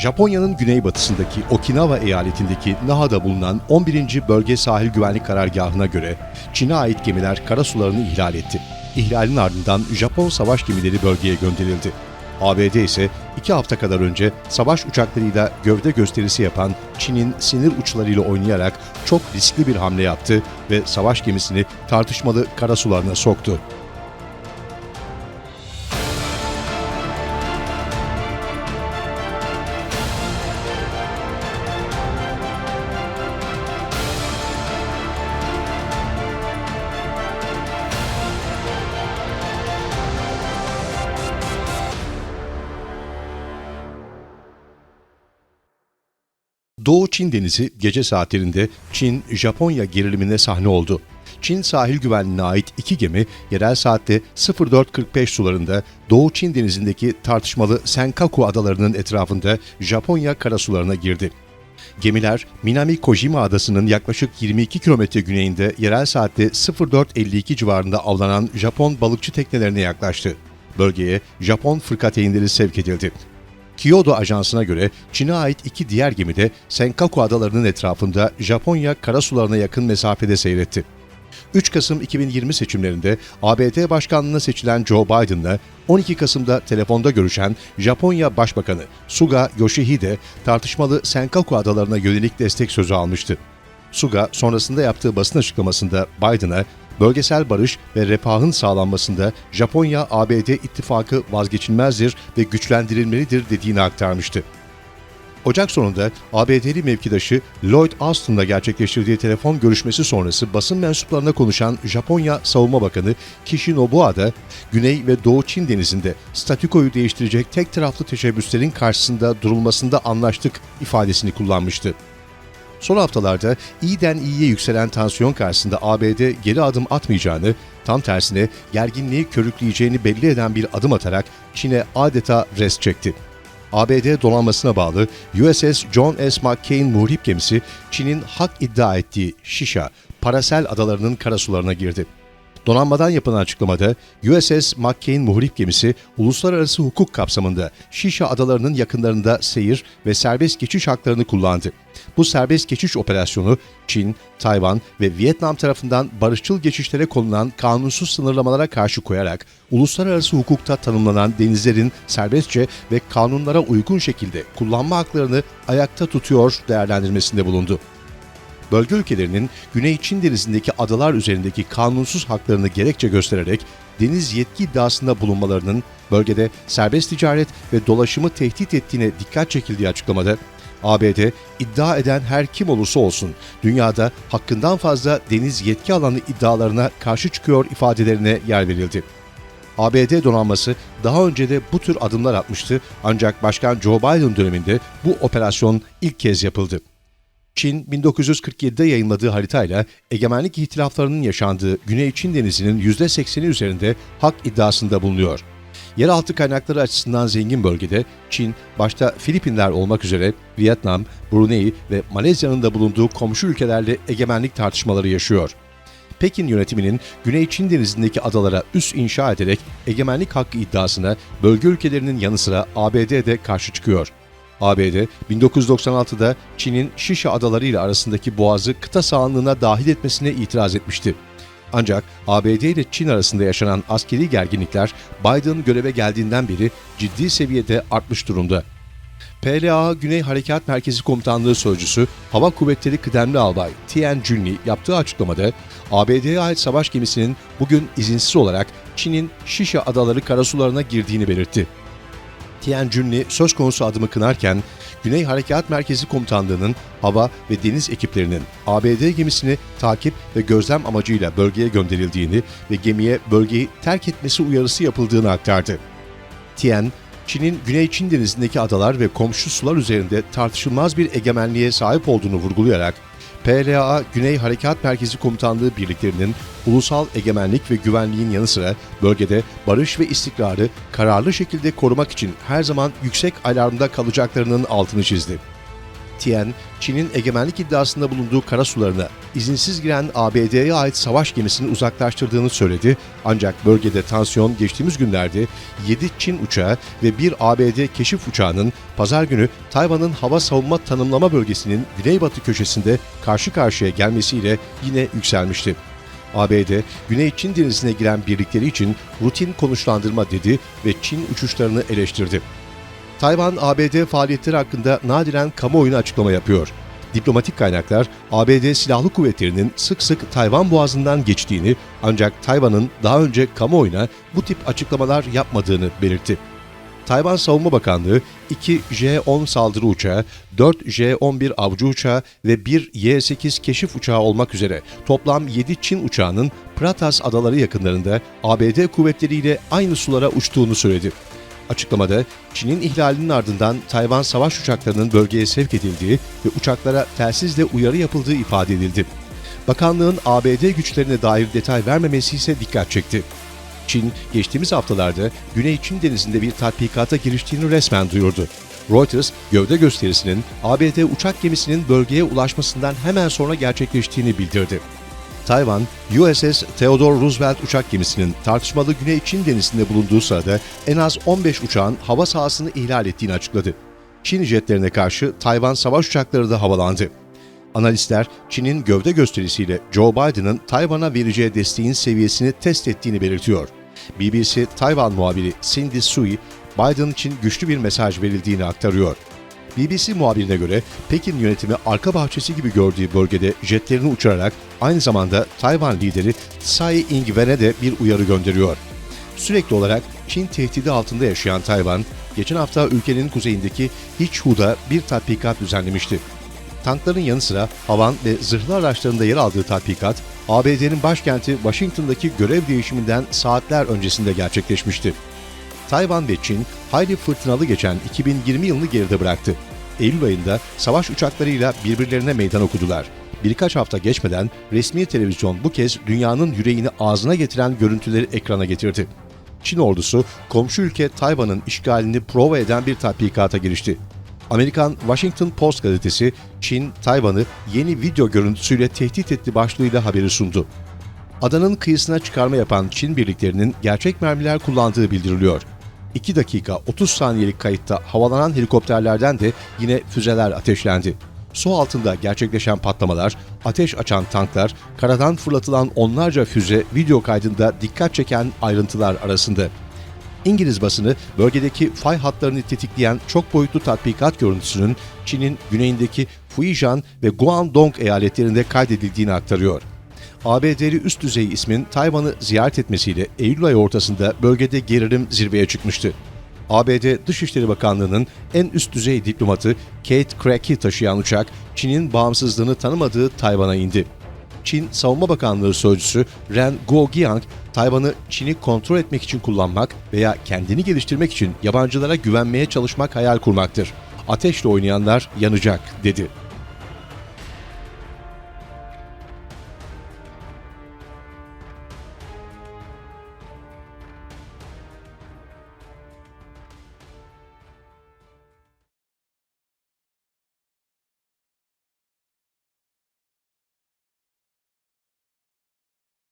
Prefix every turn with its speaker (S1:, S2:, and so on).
S1: Japonya'nın güneybatısındaki Okinawa eyaletindeki Naha'da bulunan 11. Bölge Sahil Güvenlik Karargahı'na göre Çin'e ait gemiler karasularını ihlal etti. İhlalin ardından Japon savaş gemileri bölgeye gönderildi. ABD ise iki hafta kadar önce savaş uçaklarıyla gövde gösterisi yapan Çin'in sinir uçlarıyla oynayarak çok riskli bir hamle yaptı ve savaş gemisini tartışmalı karasularına soktu. Doğu Çin Denizi gece saatlerinde Çin-Japonya gerilimine sahne oldu. Çin sahil güvenliğine ait iki gemi yerel saatte 04.45 sularında Doğu Çin Denizi'ndeki tartışmalı Senkaku adalarının etrafında Japonya karasularına girdi. Gemiler Minami Kojima Adası'nın yaklaşık 22 kilometre güneyinde yerel saatte 04.52 civarında avlanan Japon balıkçı teknelerine yaklaştı. Bölgeye Japon fırkateynleri sevk edildi. Kyodo Ajansı'na göre Çin'e ait iki diğer gemi de Senkaku adalarının etrafında Japonya karasularına yakın mesafede seyretti. 3 Kasım 2020 seçimlerinde ABD başkanlığına seçilen Joe Biden'la 12 Kasım'da telefonda görüşen Japonya Başbakanı Suga Yoshihide tartışmalı Senkaku adalarına yönelik destek sözü almıştı. Suga sonrasında yaptığı basın açıklamasında Biden'a bölgesel barış ve refahın sağlanmasında Japonya-ABD ittifakı vazgeçilmezdir ve güçlendirilmelidir dediğini aktarmıştı. Ocak sonunda ABD'li mevkidaşı Lloyd Austin'la gerçekleştirdiği telefon görüşmesi sonrası basın mensuplarına konuşan Japonya Savunma Bakanı Kishi Nobuo da Güney ve Doğu Çin denizinde statükoyu değiştirecek tek taraflı teşebbüslerin karşısında durulmasında anlaştık ifadesini kullanmıştı. Son haftalarda iyiden iyiye yükselen tansiyon karşısında ABD geri adım atmayacağını, tam tersine gerginliği körükleyeceğini belli eden bir adım atarak Çin'e adeta res çekti. ABD donanmasına bağlı USS John S. McCain muhrip gemisi Çin'in hak iddia ettiği Şişa, Parasel adalarının karasularına girdi. Donanmadan yapılan açıklamada USS McCain muhrip gemisi uluslararası hukuk kapsamında Şişa adalarının yakınlarında seyir ve serbest geçiş haklarını kullandı. Bu serbest geçiş operasyonu Çin, Tayvan ve Vietnam tarafından barışçıl geçişlere konulan kanunsuz sınırlamalara karşı koyarak uluslararası hukukta tanımlanan denizlerin serbestçe ve kanunlara uygun şekilde kullanma haklarını ayakta tutuyor değerlendirmesinde bulundu bölge ülkelerinin Güney Çin Denizi'ndeki adalar üzerindeki kanunsuz haklarını gerekçe göstererek deniz yetki iddiasında bulunmalarının bölgede serbest ticaret ve dolaşımı tehdit ettiğine dikkat çekildiği açıklamada ABD iddia eden her kim olursa olsun dünyada hakkından fazla deniz yetki alanı iddialarına karşı çıkıyor ifadelerine yer verildi. ABD donanması daha önce de bu tür adımlar atmıştı ancak Başkan Joe Biden döneminde bu operasyon ilk kez yapıldı. Çin 1947'de yayınladığı haritayla egemenlik ihtilaflarının yaşandığı Güney Çin Denizi'nin %80'i üzerinde hak iddiasında bulunuyor. Yeraltı kaynakları açısından zengin bölgede Çin, başta Filipinler olmak üzere Vietnam, Brunei ve Malezya'nın da bulunduğu komşu ülkelerle egemenlik tartışmaları yaşıyor. Pekin yönetiminin Güney Çin Denizi'ndeki adalara üs inşa ederek egemenlik hakkı iddiasına bölge ülkelerinin yanı sıra ABD de karşı çıkıyor. ABD 1996'da Çin'in Şişa adaları ile arasındaki boğazı kıta sahanlığına dahil etmesine itiraz etmişti. Ancak ABD ile Çin arasında yaşanan askeri gerginlikler Biden göreve geldiğinden beri ciddi seviyede artmış durumda. PLA Güney Harekat Merkezi Komutanlığı Sözcüsü Hava Kuvvetleri Kıdemli Albay Tian Junli yaptığı açıklamada ABD'ye ait savaş gemisinin bugün izinsiz olarak Çin'in Şişa Adaları karasularına girdiğini belirtti. Tian Junli söz konusu adımı kınarken, Güney Harekat Merkezi Komutanlığı'nın hava ve deniz ekiplerinin ABD gemisini takip ve gözlem amacıyla bölgeye gönderildiğini ve gemiye bölgeyi terk etmesi uyarısı yapıldığını aktardı. Tian, Çin'in Güney Çin Denizi'ndeki adalar ve komşu sular üzerinde tartışılmaz bir egemenliğe sahip olduğunu vurgulayarak, PLA Güney Harekat Merkezi Komutanlığı birliklerinin ulusal egemenlik ve güvenliğin yanı sıra bölgede barış ve istikrarı kararlı şekilde korumak için her zaman yüksek alarmda kalacaklarının altını çizdi. Tien, Çin'in egemenlik iddiasında bulunduğu kara sularına izinsiz giren ABD'ye ait savaş gemisini uzaklaştırdığını söyledi. Ancak bölgede tansiyon geçtiğimiz günlerde 7 Çin uçağı ve bir ABD keşif uçağının pazar günü Tayvan'ın hava savunma tanımlama bölgesinin güneybatı köşesinde karşı karşıya gelmesiyle yine yükselmişti. ABD, Güney Çin denizine giren birlikleri için rutin konuşlandırma dedi ve Çin uçuşlarını eleştirdi. Tayvan, ABD faaliyetleri hakkında nadiren kamuoyuna açıklama yapıyor. Diplomatik kaynaklar, ABD Silahlı Kuvvetleri'nin sık sık Tayvan Boğazı'ndan geçtiğini ancak Tayvan'ın daha önce kamuoyuna bu tip açıklamalar yapmadığını belirtti. Tayvan Savunma Bakanlığı 2 J-10 saldırı uçağı, 4 J-11 avcı uçağı ve 1 Y-8 keşif uçağı olmak üzere toplam 7 Çin uçağının Pratas adaları yakınlarında ABD kuvvetleriyle aynı sulara uçtuğunu söyledi. Açıklamada Çin'in ihlalinin ardından Tayvan savaş uçaklarının bölgeye sevk edildiği ve uçaklara telsizle uyarı yapıldığı ifade edildi. Bakanlığın ABD güçlerine dair detay vermemesi ise dikkat çekti. Çin, geçtiğimiz haftalarda Güney Çin denizinde bir tatbikata giriştiğini resmen duyurdu. Reuters, gövde gösterisinin ABD uçak gemisinin bölgeye ulaşmasından hemen sonra gerçekleştiğini bildirdi. Tayvan, USS Theodore Roosevelt uçak gemisinin tartışmalı Güney Çin denizinde bulunduğu sırada en az 15 uçağın hava sahasını ihlal ettiğini açıkladı. Çin jetlerine karşı Tayvan savaş uçakları da havalandı. Analistler Çin'in gövde gösterisiyle Joe Biden'ın Tayvan'a vereceği desteğin seviyesini test ettiğini belirtiyor. BBC Tayvan muhabiri Cindy Sui, Biden için güçlü bir mesaj verildiğini aktarıyor. BBC muhabirine göre Pekin yönetimi arka bahçesi gibi gördüğü bölgede jetlerini uçurarak aynı zamanda Tayvan lideri Tsai Ing-wen'e de bir uyarı gönderiyor. Sürekli olarak Çin tehdidi altında yaşayan Tayvan, geçen hafta ülkenin kuzeyindeki Hichu'da bir tatbikat düzenlemişti. Tankların yanı sıra havan ve zırhlı araçlarında yer aldığı tatbikat, ABD'nin başkenti Washington'daki görev değişiminden saatler öncesinde gerçekleşmişti. Tayvan ve Çin hayli fırtınalı geçen 2020 yılını geride bıraktı. Eylül ayında savaş uçaklarıyla birbirlerine meydan okudular. Birkaç hafta geçmeden resmi televizyon bu kez dünyanın yüreğini ağzına getiren görüntüleri ekrana getirdi. Çin ordusu komşu ülke Tayvan'ın işgalini prova eden bir tatbikata girişti. Amerikan Washington Post gazetesi Çin, Tayvan'ı yeni video görüntüsüyle tehdit etti başlığıyla haberi sundu. Adanın kıyısına çıkarma yapan Çin birliklerinin gerçek mermiler kullandığı bildiriliyor. 2 dakika 30 saniyelik kayıtta havalanan helikopterlerden de yine füzeler ateşlendi. Su altında gerçekleşen patlamalar, ateş açan tanklar, karadan fırlatılan onlarca füze video kaydında dikkat çeken ayrıntılar arasında. İngiliz basını bölgedeki fay hatlarını tetikleyen çok boyutlu tatbikat görüntüsünün Çin'in güneyindeki Fujian ve Guangdong eyaletlerinde kaydedildiğini aktarıyor. ABD'li üst düzey ismin Tayvan'ı ziyaret etmesiyle Eylül ayı ortasında bölgede gerilim zirveye çıkmıştı. ABD Dışişleri Bakanlığı'nın en üst düzey diplomatı Kate Crack'i taşıyan uçak, Çin'in bağımsızlığını tanımadığı Tayvan'a indi. Çin Savunma Bakanlığı Sözcüsü Ren Guoqiang, Tayvan'ı Çin'i kontrol etmek için kullanmak veya kendini geliştirmek için yabancılara güvenmeye çalışmak hayal kurmaktır. Ateşle oynayanlar yanacak, dedi.